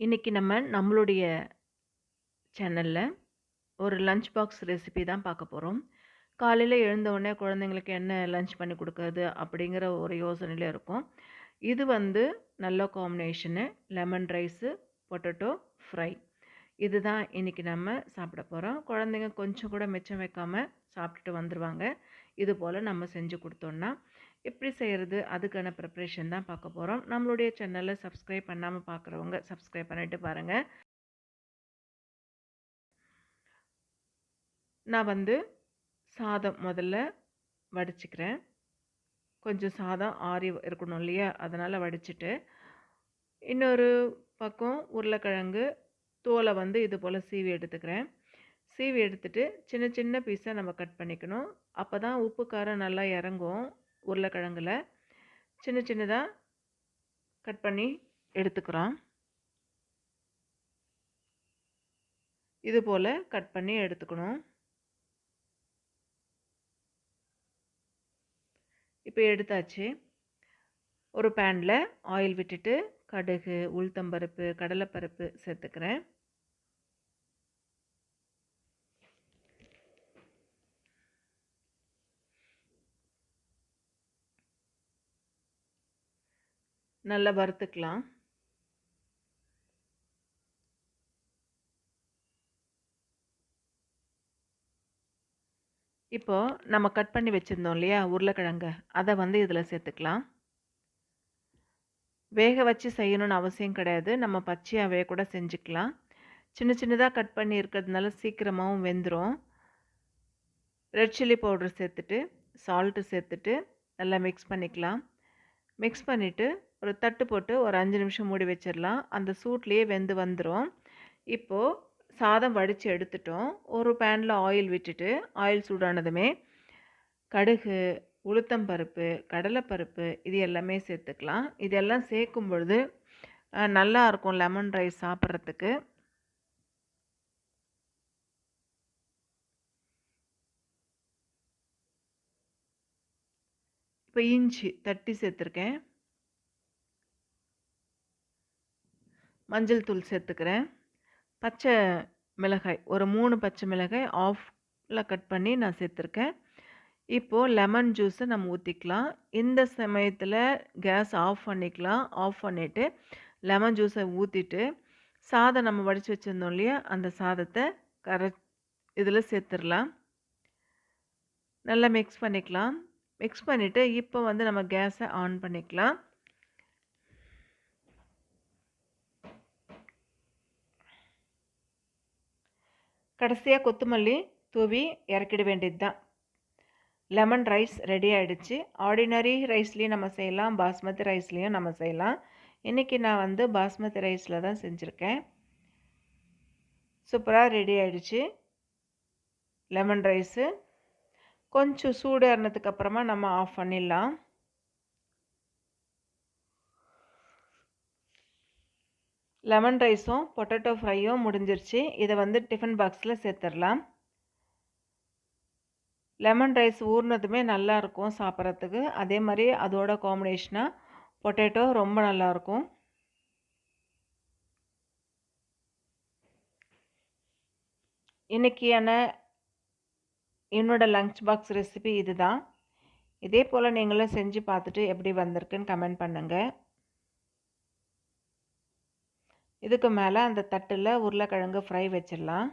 இன்னைக்கு நம்ம நம்மளுடைய சேனலில் ஒரு லஞ்ச் பாக்ஸ் ரெசிபி தான் பார்க்க போகிறோம் காலையில் எழுந்தவுடனே குழந்தைங்களுக்கு என்ன லஞ்ச் பண்ணி கொடுக்குறது அப்படிங்கிற ஒரு யோசனையில இருக்கும். இது வந்து நல்ல combination lemon rice, potato fry. இதுதான் இன்னைக்கு நம்ம சாப்பிட போகிறோம் குழந்தைங்க கொஞ்சம் கூட மிச்சம் வைக்காமல் சாப்பிட்டுட்டு வந்துடுவாங்க இது போல் நம்ம செஞ்சு கொடுத்தோன்னா எப்படி செய்கிறது அதுக்கான ப்ரிப்பரேஷன் தான் பார்க்க போகிறோம் நம்மளுடைய சேனலை சப்ஸ்கிரைப் பண்ணாமல் பார்க்குறவங்க சப்ஸ்கிரைப் பண்ணிட்டு பாருங்கள் நான் வந்து சாதம் முதல்ல வடிச்சுக்கிறேன். கொஞ்சம் சாதம் ஆறி இருக்கணும் இல்லையா? அதனால் வடிச்சிட்டு இன்னொரு பக்கம் உருளைக்கிழங்கு தோலை வந்து இது போல் சீவி எடுத்துக்கிறேன். சீவி எடுத்துட்டு சின்ன சின்ன பீஸாக நம்ம கட் பண்ணிக்கணும். அப்போ தான் உப்பு, காரம் நல்லா இறங்கும் உருளைக்கிழங்குல. சின்ன சின்னதாக கட் பண்ணி எடுத்துக்கிறோம். இது போல் கட் பண்ணி எடுத்துக்கணும். இப்போ எடுத்தாச்சு. ஒரு பேனில் ஆயில் விட்டுட்டு கடுகு, உளுத்தம்பருப்பு, கடலைப்பருப்பு சேர்த்துக்கிறேன். நல்லா வறுத்துக்கலாம். இப்போது நம்ம கட் பண்ணி வச்சுருந்தோம் இல்லையா? உருளைக்கிழங்க, அதை வந்து இதில் சேர்த்துக்கலாம். வேக வச்சு செய்யணும்னு அவசியம் கிடையாது. நம்ம பச்சையாகவே கூட செஞ்சுக்கலாம். சின்ன சின்னதாக கட் பண்ணி இருக்கிறதுனால சீக்கிரமாகவும் வெந்துடும் ரெட் சில்லி பவுடர் சேர்த்துட்டு, சால்ட்டு சேர்த்துட்டு நல்லா மிக்ஸ் பண்ணிக்கலாம். மிக்ஸ் பண்ணிவிட்டு ஒரு தட்டு போட்டு ஒரு அஞ்சு நிமிஷம் மூடி வச்சிடலாம் அந்த சூட்லேயே வெந்து வந்துடும் இப்போது சாதம் வடித்து எடுத்துட்டோம். ஒரு பேனில் ஆயில் விட்டுட்டு, ஆயில் சூடானதுமே கடுகு, உளுத்தம்பருப்பு, கடலைப்பருப்பு இது எல்லாமே சேர்த்துக்கலாம். இதெல்லாம் சேர்க்கும் பொழுது நல்லா இருக்கும் லெமன் ரைஸ் சாப்பிட்றதுக்கு இப்போ இஞ்சி தட்டி சேர்த்துருக்கேன். மஞ்சள் தூள் சேர்த்துக்கிறேன். பச்சை மிளகாய் ஒரு மூணு பச்சை மிளகாய் ஆஃபில் கட் பண்ணி நான் சேர்த்துருக்கேன். இப்போது லெமன் ஜூஸை நம்ம ஊற்றிக்கலாம் இந்த சமயத்தில் கேஸ் ஆஃப் பண்ணிக்கலாம். ஆஃப் பண்ணிவிட்டு லெமன் ஜூஸை ஊற்றிட்டு சாதம் நம்ம வடித்து வச்சுருந்தோம் இல்லையா? அந்த சாதத்தை கர இதில் சேர்த்துடலாம் நல்லா மிக்ஸ் பண்ணிக்கலாம். மிக்ஸ் பண்ணிவிட்டு இப்போ வந்து நம்ம கேஸை ஆன் பண்ணிக்கலாம். கடைசியாக கொத்தமல்லி தூவி இறக்கிட வேண்டியது தான். லெமன் ரைஸ் ரெடி ஆகிடுச்சு ஆர்டினரி ரைஸ்லேயும் நம்ம செய்யலாம். பாஸ்மதி ரைஸ்லேயும் நம்ம செய்யலாம். இன்றைக்கி நான் வந்து பாஸ்மதி ரைஸில் தான் செஞ்சுருக்கேன் சூப்பராக ரெடி ஆகிடுச்சு லெமன் ரைஸு. கொஞ்சம் சூடேறினதுக்கு அப்புறமா நம்ம ஆஃப் பண்ணிடலாம். லெமன் ரைஸும், பொட்டேட்டோ ஃப்ரையும் முடிஞ்சிருச்சு. இதை வந்து டிஃபன் பாக்ஸில் சேர்த்துடலாம் லெமன் ரைஸ் ஊறினதுமே நல்லாயிருக்கும் சாப்பிட்றதுக்கு அதே மாதிரி அதோட காம்பினேஷனாக பொட்டேட்டோ ரொம்ப நல்லாயிருக்கும் இன்றைக்கியான என்னோடய லஞ்ச் பாக்ஸ் ரெசிபி இதுதான். இதே போல் நீங்களும் செஞ்சு பார்த்துட்டு எப்படி வந்திருக்குன்னு கமெண்ட் பண்ணுங்கள் இதுக்கு மேலே அந்த தட்டில் உருளைக்கிழங்கு ஃப்ரை வச்சிடலாம்